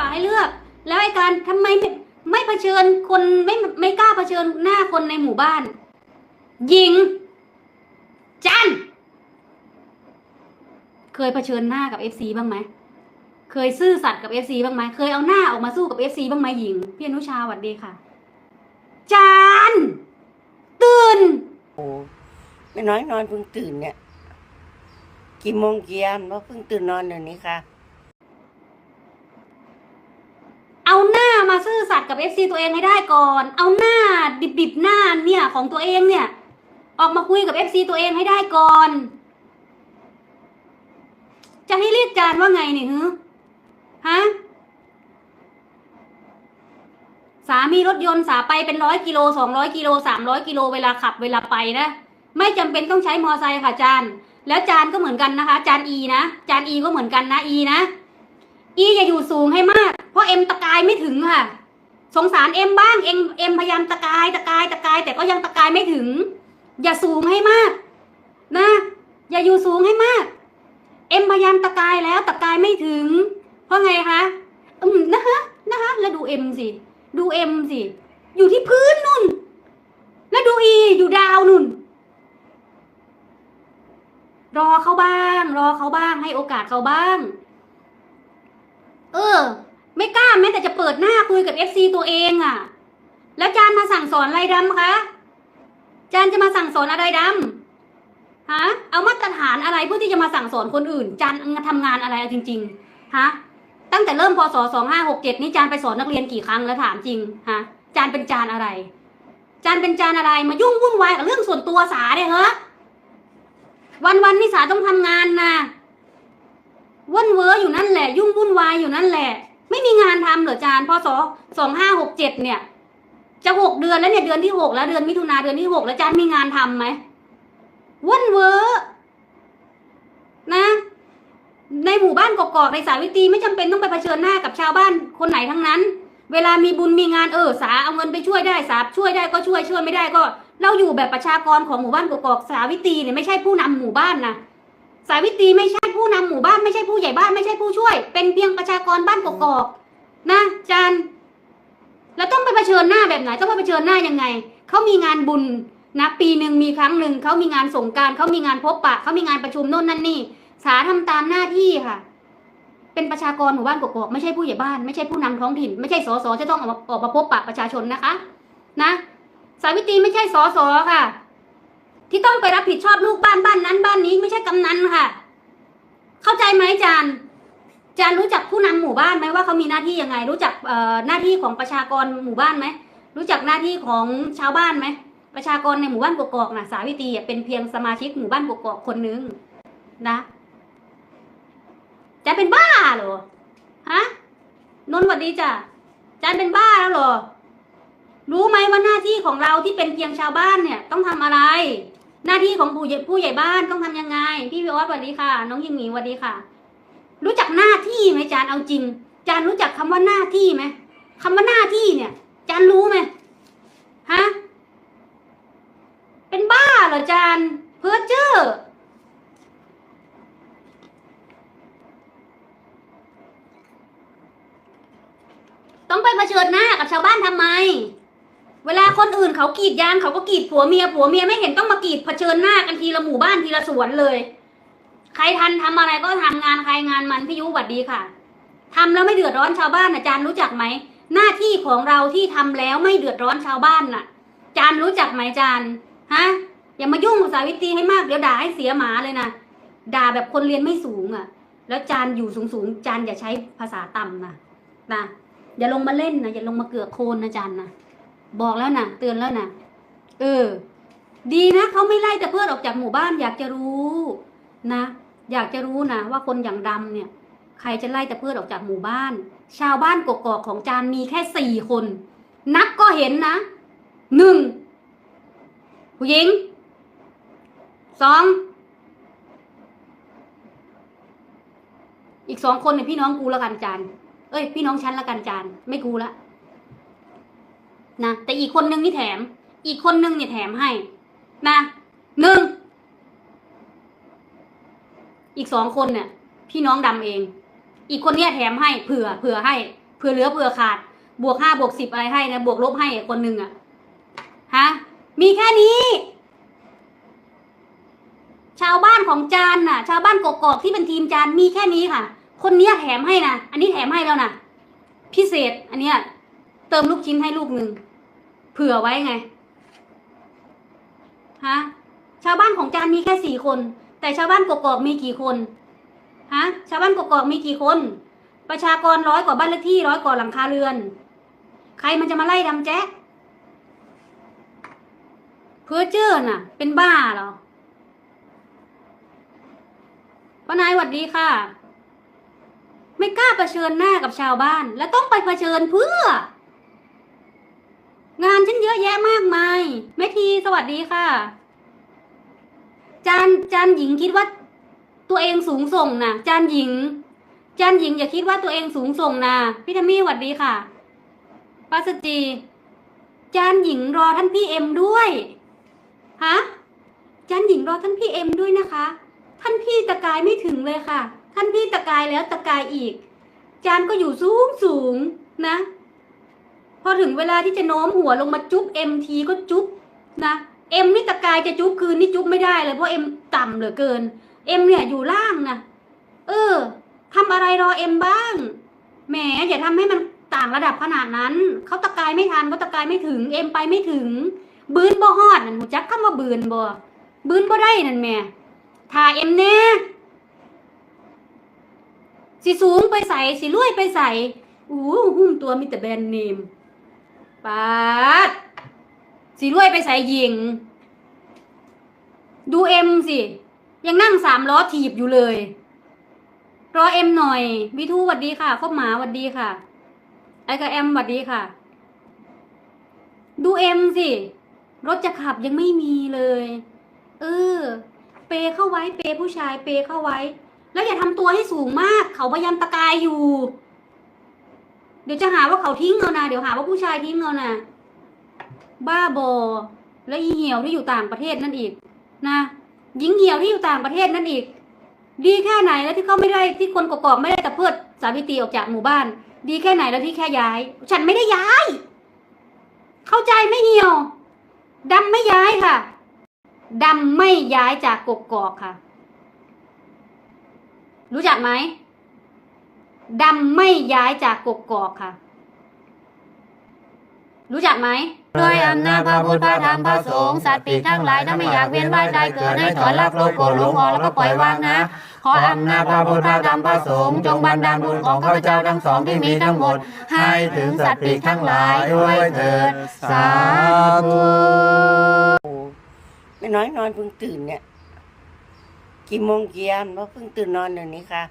ว่าให้เลือก แล้วไอ้การทำไมไม่ไม่เผชิญคนไม่ไม่กล้าเผชิญหน้าคนในหมู่บ้าน ยิง จัน เคยเผชิญหน้ากับเอฟซีบ้างไหมเคยซื่อสัตย์กับเอฟซีบ้างไหมเคยเอาหน้าออกมาสู้กับเอฟซีบ้างไหมหญิงพี่อนุชาสวัสดีค่ะ จานตื่นโอ้ไม่น้อยนอนเพิ่งตื่นเนี่ยกี่โมงกี่ยามว่าเพิ่งตื่นนอนเดี๋ยวนี้ค่ะ เอาหน้ามาซื่อ สัตย์กับเอฟซีตัวเองให้ได้ก่อน เอาหน้าดิบๆหน้าเนี่ยของตัวเองเนี่ย ออกมาคุยกับเอฟซีตัวเองให้ได้ก่อน จะให้เรียกจานว่าไงเนี่ยฮึฮะสามีรถยนต์สาไปเป็นร้อยกิโลสองร้อยกิโลสามร้อยกิโลเวลาขับเวลาไปนะ ไม่จำเป็นต้องใช้มอไซค์ค่ะจานแล้วจานก็เหมือนกันนะคะ จานอีนะจานอีก็เหมือนกันนะอีนะอีอย่าอยู่สูงให้มาก เพราะเอ็มตะกายไม่ถึงค่ะ สงสารเอ็มบ้างเอ็มเอ็มพยายามตะกายตะกายตะกาย แต่ก็ยังตะกายไม่ถึง อย่าสูงให้มาก นะ อย่าอยู่สูงให้มาก เอ็มพยายามตะกายแล้วตะกายไม่ถึง เพราะไงคะอืมนะคะนะคะ แล้วดูเอ็มสิดูเอ็มสิอยู่ที่พื้นนุ่น แล้วดูอีอยู่ดาวนุ่น รอเขาบ้าง รอเขาบ้างให้โอกาสเขาบ้าง เออ ไม่กล้าแม้แต่จะเปิดหน้าคุยกับเอฟซีตัวเองอะ่ะ แล้วจานมาสั่งสอนอะไรดำคะจานจะมาสั่งสอนอะไรดำฮะเอามาตรฐานอะไรเพื่อที่จะมาสั่งสอนคนอื่น จานทำงานอะไรอาจริง ๆ ฮะ ตั้งแต่เริ่มพศสองห้าหกเจ็ดนี่จานไปสอนนักเรียนกี่ครั้งแล้วถามจริงฮะจานเป็นจานอะไร จานเป็นจานอะไรมายุ่งวุ่นวายกับเรื่องส่วนตัวสาเนี่ยเหรอวันวันนี่สาต้องทำงานนะว่นเวออยู่นั่นแหละ ยุ่งวุ่นวายอยู่นั่นแหละ ไม่มีงานทำเหรอจานพศสองห้าหกเจ็ดเนี่ย จะหกเดือนแล้วเนี่ยเดือนที่หกแล้วเดือนมิถุนาเดือนที่หกแล้วจานมีงานทำไหมวุ่นเวอนะ ในหมู่บ้านกอกๆในสาวิตรีไม่จำเป็นต้องไปเผชิญหน้ากับชาวบ้านคนไหนทั้งนั้น เวลามีบุญมีงานเออสาเอาเงินไปช่วยได้สาช่วยได้ก็ช่วยช่วยไม่ได้ก็ เราอยู่แบบประชากรของหมู่บ้านกอกๆสาวิตรีเนี่ยไม่ใช่ผู้นำหมู่บ้านนะ สาวิตรีไม่ใช่ผู้นำหมู่บ้านไม่ใช่ผู้ใหญ่บ้านไม่ใช่ผู้ช่วย เป็นเพียงประชากรบ้านกอกๆนะจานแล้วต้องไปเผชิญหน้าแบบไหน ต้องไปเผชิญหน้ายังไงเขามีงานบุญนะปีหนึ่งมีครั้งหนึ่งเขามีงานสงการเขามีงานพบปะเขามีงานประชุมโน่นนั่นนี่ สาทำตามหน้าที่ค่ะ เป็นประชากรหมู่บ้านกกอกไม่ใช่ผู้ใหญ่บ้านไม่ใช่ผู้นำท้องถิ่น ไม่ใช่สสจะต้องออกมาออกมาพบปะประชาชนนะคะ นะ สาวิตรีไม่ใช่สสค่ะ ที่ต้องไปรับผิดชอบลูกบ้านบ้านนั้นบ้านนี้ไม่ใช่กำนันค่ะ เข้าใจไหมจานจานรู้จักผู้นำหมู่บ้านไหมว่าเขามีหน้าที่ยังไง รู้จักเอ่อหน้าที่ของประชากรหมู่บ้านไหมรู้จักหน้าที่ของชาวบ้านไหมประชากรในหมู่บ้านกกอกนะสาวิตรีเป็นเพียงสมาชิกหมู่บ้านกกอกคนนึงนะจะเป็นบ้าเหรอฮะนนท์สวัสดีจ้ะจานเป็นบ้าแล้วเหรอรู้ไหมว่าหน้าที่ของเราที่เป็นเพียงชาวบ้านเนี่ย ต้องทำอะไร หน้าที่ของผู้ใหญ่ผู้ใหญ่บ้านต้องทำยังไง พี่วิวัฒน์สวัสดีค่ะ น้องยิงหมีสวัสดีค่ะ รู้จักหน้าที่ไหมจานเอาจริง จานรู้จักคำว่าหน้าที่ไหมคำว่าหน้าที่เนี่ย จานรู้ไหมฮะเป็นบ้าเหรอจานเพ้อเจอต้องไปเผชิญหน้ากับชาวบ้านทำไม คนอื่นเขากรีดยางเขาก็กรีดผัวเมียผัวเมียไม่เห็นต้องมากรีดเผชิญหน้ากันทีละหมู่บ้านทีละสวนเลย ใครทันทำอะไรก็ทำงานใครงานมันพี่ยุหวัดดีค่ะทำแล้วไม่เดือดร้อนชาวบ้านอาจารย์รู้จักไหมหน้าที่ของเราที่ทำแล้วไม่เดือดร้อนชาวบ้านน่ะ จานรู้จักไหมจานฮะอย่ามายุ่งกับสาวิตรีให้มากเดี๋ยวด่าให้เสียหมาเลยนะด่าแบบคนเรียนไม่สูงอะ แล้วจานอยู่สูงสูงๆจานอย่าใช้ภาษาต่ำนะนะอย่าลงมาเล่นนะอย่าลงมาเกือกโคลนนะจานนะ บอกแล้วนะเตือนแล้วนะเออ ดีนะเขาไม่ไล่แต่เพื่อนออกจากหมู่บ้านอยากจะรู้นะ อยากจะรู้นะว่าคนอย่างดำเนี่ย ใครจะไล่แต่เพื่อนออกจากหมู่บ้าน ชาวบ้านกกอกของจานมีแค่สี่คน นับก็เห็นนะหนึ่งผู้หญิงสองอีกสองคนเนี่ยพี่น้องกูละกันจานเอ้ย พี่น้องฉันละกันจานไม่กูละ นะแต่อีกคนนึงนี่แถม อีกคนนึงเนี่ยแถมให้ นะหนึ่งอีกสองคนเนี่ย พี่น้องดำเอง อีกคนเนี้ยแถมให้เผื่อเผื่อให้เผื่อเหลือเผื่อขาด บวกห้าบวกสิบอะไรให้นะบวกลบให้คนหนึ่งอะฮะมีแค่นี้ ชาวบ้านของจานน่ะ ชาวบ้านกกอกที่เป็นทีมจานมีแค่นี้ค่ะ คนเนี้ยแถมให้นะอันนี้แถมให้แล้วนะพิเศษ อันเนี้ยเติมลูกชิ้นให้ลูกหนึ่ง เผื่อไว้ไงฮะชาวบ้านของจานมีแค่สี่คน แต่ชาวบ้านกกอกมีกี่คนฮะชาวบ้านกกอกมีกี่คน ประชากรร้อยกว่าบ้านเลขที่ร้อยกว่าหลังคาเรือน ใครมันจะมาไล่ดำแจ๊กเพื่อเจอน่ะ เป็นบ้าเหรอป้านายหวัดดีค่ะ ไม่กล้าเผชิญหน้ากับชาวบ้าน และต้องไปเผชิญเพื่อ งานฉันเยอะแยะมากมายแม่ทีสวัสดีค่ะ จานจานหญิงคิดว่า ตัวเองสูงส่งนะจานหญิง จานหญิงอย่าคิดว่าตัวเองสูงส่งนะพี่ทัมมี่สวัสดีค่ะปัสจีจานหญิงรอท่านพี่เอ็มด้วยฮะจานหญิงรอท่านพี่เอ็มด้วยนะคะ ท่านพี่ตะกายไม่ถึงเลยค่ะ ท่านพี่ตะกายแล้วตะกายอีก จานก็อยู่สูงสูงนะ พอถึงเวลาที่จะโน้มหัวลงมาจุ๊บเอ็มทีก็จุ๊บนะเอ็มนี่ตะกายจะจุ๊บคืนนี่จุ๊บไม่ได้เลยเพราะเอ็มต่ำเหลือเกินเอ็มเนี่ยอยู่ล่างนะเออทำอะไรรอเอ็มบ้างแหมอย่าทำให้มันต่างระดับขนาดนั้นเขาตะกายไม่ทันเขาตะกายไม่ถึง เอ็มไปไม่ถึง บืนบ่ฮอดนั่นหูจักคำว่าบืนบ่บืนบ่ได้นั่นแหม่ถ่าเอ็มแน่สิสูงไปใส่สิรวยไปใส่อู้หุ้มตัวมีแต่แบรนด์เนม ปาดสีรวยไปใส่ยิง ดูเอ็มสิ ยังนั่งสามล้อถีบอยู่เลย รอเอ็มหน่อย วิทูหวัดดีค่ะคบหมาหวัดดีค่ะ ไอ้กับแอมหวัดดีค่ะ ดูเอ็มสิ รถจะขับยังไม่มีเลย เออ เปเข้าไว้ เปผู้ชาย เปเข้าไว้ แล้วอย่าทำตัวให้สูงมาก เขาพยายามตะกายอยู่ ดี๋ยวจะหาว่าเขาทิ้งเอานะเดี๋ยวหาว่าผู้ชายทิ้งเอานะบ้าบอ แล้วอีเหี่ยวที่อยู่ต่างประเทศนั่นอีก นะหญิงเหี่ยวที่อยู่ต่างประเทศนั่นอีก ดีแค่ไหนแล้วที่เขาไม่ได้ที่คนกอกๆไม่ได้แต่เพิดสาวิตรีออกจากหมู่บ้าน ดีแค่ไหนแล้วที่แค่ย้าย ฉันไม่ได้ย้าย เข้าใจไม่เหี่ยวดำไม่ย้ายค่ะดำไม่ย้ายจากกกอกค่ะ รู้จักไหม ดำไม่ย้ายจากกกอกค่ะ รู้จักไหมด้วยอำนาจพระพุทธพระธรรมพระสงฆ์สัตว์ปีกทั้งหลายถ้าไม่อยากเวียนว่ายตายเกิดให้ถอนรักโลภโกรธหลงออแล้วก็ปล่อยวางนะ ขออำนาจพระพุทธพระธรรมพระสงฆ์จงบันดาลบุญของข้าพเจ้าทั้งสองที่มีทั้งหมด ให้ถึงสัตว์ปีกทั้งหลายด้วยเถิดสาธุไม่น้อยนอนเพิ่งตื่นเนี่ยกี่โมงกี่ยามว่าเพิ่งตื่นนอนเดี๋ยวนี้ค่ะ